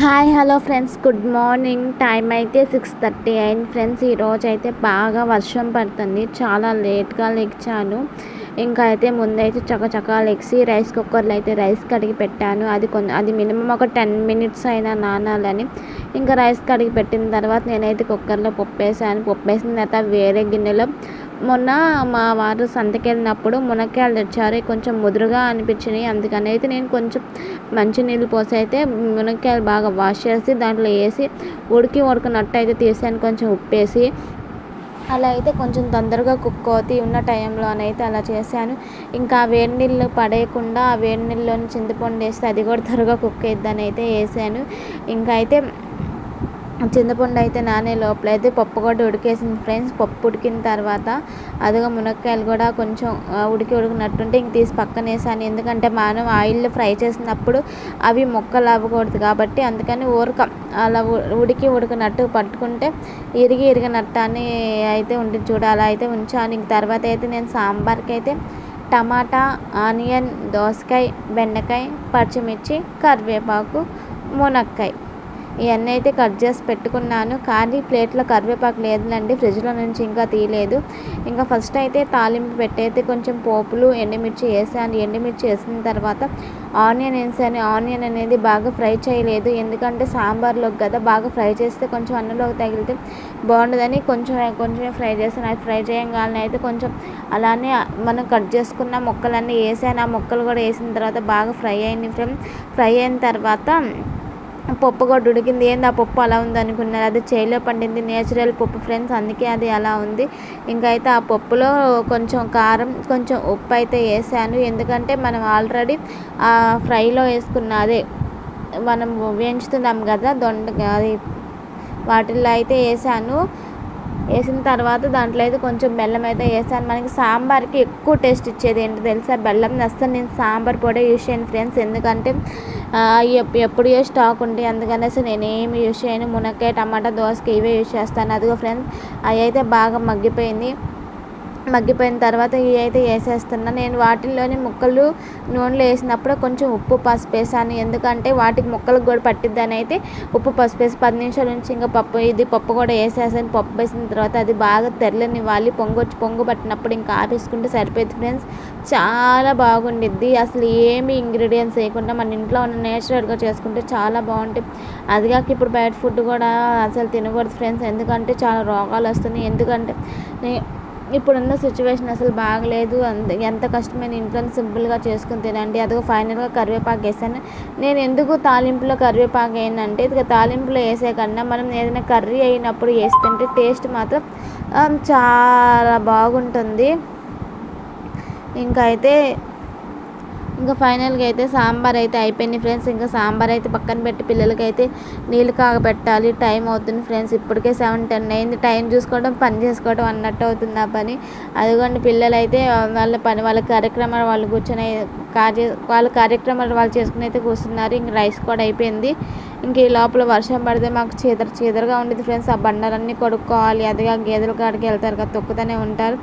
Hi hello friends. Good morning. Time అయితే six thirty అయింది. Friends ఈరోజు అయితే బాగా వర్షం పడుతుంది. చాలా లేట్గా లెగ్చాను ఇంకా అయితే ముందైతే చకచకా లెగ్సి రైస్ కుక్కర్లో అయితే రైస్ కడిగి పెట్టాను. అది కొంచెం అది మినిమం ఒక టెన్ మినిట్స్ అయినా నానాలని. ఇంకా రైస్ కడిగి పెట్టిన తర్వాత నేనైతే కుక్కర్లో పప్పు వేసాను పప్పు వేసిన తర్వాత వేరే గిన్నెలో మొన్న మా వారు సంతకి వెళ్ళినప్పుడు మునక్కాయలు తెచ్చారు. కొంచెం ముదురుగా అనిపించినాయి. అందుకని అయితే నేను కొంచెం మంచినీళ్ళు పోసి అయితే మునక్కాయలు బాగా వాష్ చేసి దాంట్లో వేసి ఉడికి ఉడకనట్టు అయితే తీసాను. కొంచెం ఉప్పేసి అలా అయితే కొంచెం తొందరగా కుక్ అవుతాయి ఉన్న టైంలోనైతే అలా చేశాను. ఇంకా వేడి నీళ్ళు పడేయకుండా ఆ వేడి నీళ్ళలోని చింతపండు వేస్తే అది కూడా త్వరగా కుక్ అయిద్దని అయితే వేసాను. ఇంకా అయితే చింతపండు అయితే నానే లోపల అయితే పప్పు కూడా ఉడికేసింది ఫ్రెండ్స్. పప్పు ఉడికిన తర్వాత అదిగో మునక్కాయలు కూడా కొంచెం ఉడికి ఉడికినట్టుంటే ఇంక తీసి పక్కన వేసాను. ఎందుకంటే మనం ఆయిల్లో ఫ్రై చేసినప్పుడు అవి ముక్కలు అవ్వకూడదు కాబట్టి అందుకని ఊరక. అలా ఉడికి ఉడికినట్టు పట్టుకుంటే ఇరిగి ఇరిగినట్టు అని అయితే ఉండి చూడ అలా అయితే ఉంచాను. ఇంక తర్వాత అయితే నేను సాంబార్కి అయితే టమాటా ఆనియన్ దోసకాయ బెండకాయ పచ్చిమిర్చి కరివేపాకు మునక్కాయ. ఇవన్నీ అయితే కట్ చేసి పెట్టుకున్నాను. కానీ ప్లేట్లో కరివేపాకు లేదులేండి ఫ్రిడ్జ్లో నుంచి ఇంకా తీయలేదు. ఇంకా ఫస్ట్ అయితే తాలింపు పెట్టయితే కొంచెం పోపులు ఎండుమిర్చి వేసాను. ఎండుమిర్చి వేసిన తర్వాత ఆనియన్ వేసాను. ఆనియన్ అనేది బాగా ఫ్రై చేయలేదు. ఎందుకంటే సాంబార్లోకి కదా బాగా ఫ్రై చేస్తే కొంచెం అన్నంలోకి తగిలితే బాగుండదని కొంచెం కొంచెమే ఫ్రై చేశాను. అది ఫ్రై చేయగానే అయితే కొంచెం అలానే మనం కట్ చేసుకున్న మొక్కలన్నీ వేసాను. ఆ ముక్కలు కూడా వేసిన తర్వాత బాగా ఫ్రై అయింది ఫ్రై అయిన తర్వాత పప్పు కూడా ఉడికింది. ఏంది ఆ పప్పు అలా ఉంది అనుకున్నారు. అది చేలో పండింది నేచురల్ పప్పు ఫ్రెండ్స్. అందుకే అది అలా ఉంది. ఇంకా అయితే ఆ పప్పులో కొంచెం కారం కొంచెం ఉప్పు అయితే వేసాను. ఎందుకంటే మనం ఆల్రెడీ ఆ ఫ్రైలో వేసుకున్న అదే మనం వేయించుతున్నాం కదా దొండ అది వాటిల్లో అయితే వేసాను. వేసిన తర్వాత దాంట్లో అయితే కొంచెం బెల్లం అయితే వేసాను. మనకి సాంబార్కి ఎక్కువ టేస్ట్ ఇచ్చేది ఏంటి తెలుసా? బెల్లం అసలు నేను సాంబార్ పొడి యూస్ చేయను ఫ్రెండ్స్. ఎందుకంటే ఎప్పుడు ఏ స్టాక్ ఉంటాయి అందుకనేసి నేనేమి యూస్ చేయను. మునక్కాయ టమాటా దోసకి ఇవే యూస్ చేస్తాను. అదిగో ఫ్రెండ్స్ అవి అయితే బాగా మగ్గిపోయింది. మగ్గిపోయిన తర్వాత ఇవి అయితే వేసేస్తున్నా. నేను వాటిల్లోని ముక్కలు నూనెలో వేసినప్పుడు కొంచెం ఉప్పు పసుపు వేసాను. ఎందుకంటే వాటికి ముక్కలకు కూడా పట్టిద్దని అయితే ఉప్పు పసుపు వేసి పది నిమిషాల నుంచి ఇంకా పప్పు ఇది పప్పు కూడా వేసేసాను. పప్పు వేసిన తర్వాత అది బాగా తెరలనివ్వాలి. పొంగు వచ్చి పొంగు పట్టినప్పుడు ఇంకా ఆపేసుకుంటే సరిపోయింది ఫ్రెండ్స్. చాలా బాగుండిద్ది. అసలు ఏమి ఇంగ్రీడియంట్స్ వేయకుండా మన ఇంట్లో ఉన్న నేచురల్గా చేసుకుంటే చాలా బాగుంటుంది అది కాక ఇప్పుడు బయట ఫుడ్ కూడా అసలు తినకూడదు ఫ్రెండ్స్. ఎందుకంటే చాలా రోగాలు వస్తున్నాయి. ఎందుకంటే ఇప్పుడున్న సిచ్యువేషన్ అసలు బాగలేదు. అంత ఎంత కష్టమైన ఇంట్లో సింపుల్గా చేసుకుని తినండి. అదిగో ఫైనల్గా కరివేపాకు వేసాను. నేను ఎందుకు తాలింపులో కరివేపాకు వేయనంటే ఇక తాలింపులో వేసే కన్నా మనం ఏదైనా కర్రీ అయినప్పుడు వేస్తుంటే టేస్ట్ మాత్రం చాలా బాగుంటుంది. ఇంకా అయితే ఇంకా ఫైనల్గా అయితే సాంబార్ అయితే అయిపోయింది ఫ్రెండ్స్. ఇంకా సాంబార్ అయితే పక్కన పెట్టి పిల్లలకి అయితే నీళ్ళు కాగబెట్టాలి టైం అవుతుంది ఫ్రెండ్స్. ఇప్పటికే సెవెన్ టెన్ అయింది. టైం చూసుకోవడం పని చేసుకోవడం అన్నట్టు అవుతుంది ఆ పని. అదిగోండి పిల్లలు అయితే వాళ్ళ పని వాళ్ళ కార్యక్రమాలు వాళ్ళు కూర్చొని కార్య వాళ్ళ కార్యక్రమాలు వాళ్ళు చేసుకుని అయితే కూర్చున్నారు. ఇంక రైస్ కూడా అయిపోయింది. ఇంక ఈ లోపల వర్షం పడితే మాకు చీదర చీదరగా ఉండేది ఫ్రెండ్స్. ఆ బండలన్నీ కొడుక్కోవాలి. అదిగా గేదెల కాడికి వెళ్తారు కదా తొక్కుతూనే ఉంటారు.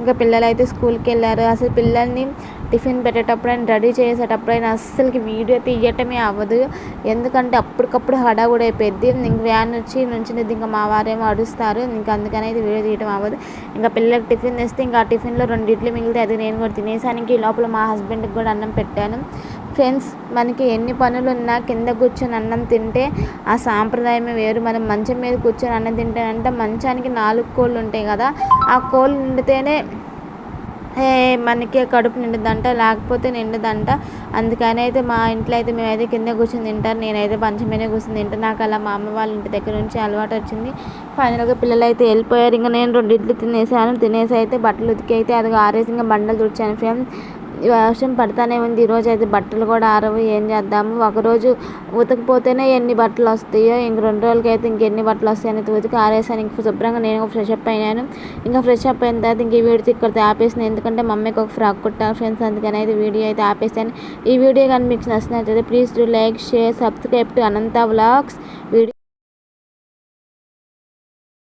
ఇంకా పిల్లలు అయితే స్కూల్కి వెళ్ళారు. అసలు పిల్లల్ని టిఫిన్ పెట్టేటప్పుడైనా రెడీ చేసేటప్పుడైనా అస్సలకి వీడియో తీయటమే అవ్వదు. ఎందుకంటే అప్పటికప్పుడు హడావుడి అయిపోద్ది ఇంక వ్యాన్ వచ్చి నుంచినది ఇంకా మా వారేమో అడుస్తారు ఇంకా అందుకని అయితే వీడియో తీయటం అవ్వదు. ఇంకా పిల్లలకి టిఫిన్ తెస్తే ఇంకా ఆ టిఫిన్లో రెండు ఇడ్లీ మిగిలితే అది నేను కూడా తినేసానికి ఈ లోపల మా హస్బెండ్కి కూడా అన్నం పెట్టాను. ఫ్రెండ్స్ మనకి ఎన్ని పనులు ఉన్నా కింద కూర్చొని అన్నం తింటే ఆ సాంప్రదాయమే వేరు. మనం మంచం మీద కూర్చొని అన్నం తింటానంటే మంచానికి నాలుగు కోళ్ళు ఉంటాయి కదా ఆ కోళ్ళు నిండితేనే మనకి కడుపు నిండుదంట లేకపోతే నిండుదంట. అందుకని అయితే మా ఇంట్లో అయితే మేమైతే కింద కూర్చొని తింటారు నేనైతే మంచం కూర్చొని తింటాను. నాకు అలా మా అమ్మ వాళ్ళ ఇంటి దగ్గర నుంచి అలవాటు వచ్చింది. ఫైనల్గా పిల్లలు అయితే వెళ్ళిపోయారు. ఇంకా నేను రెండు ఇడ్లు తినేసాను. తినేసి అయితే బట్టలు ఉతికి అయితే అది ఆరేసి ఇంకా బండలు తుడిచాను ఫ్రెండ్స్. వర్షం పడతానే ఉంది. ఈరోజు అయితే బట్టలు కూడా ఆరవు. ఏం చేద్దాము? ఒకరోజు ఉతకపోతేనే ఎన్ని బట్టలు వస్తాయో ఇంక రెండు రోజులకి అయితే ఇంకెన్ని బట్టలు వస్తాయని ఉతికి ఆరేసాను. ఇంక శుభ్రంగా నేను ఫ్రెష్ అప్ అయినాను. ఇంకా ఫ్రెష్ అప్ అయిన తర్వాత ఇంక ఈ వీడియో ఇక్కడ ఆపేసాను. ఎందుకంటే మమ్మీకి ఒక ఫ్రాక్ కుట్టాను ఫ్రెండ్స్ అందుకని అయితే వీడియో అయితే ఆపేసాను. ఈ వీడియో కానీ మీకు నచ్చినట్లయితే please do like share subscribe to Anantha vlogs video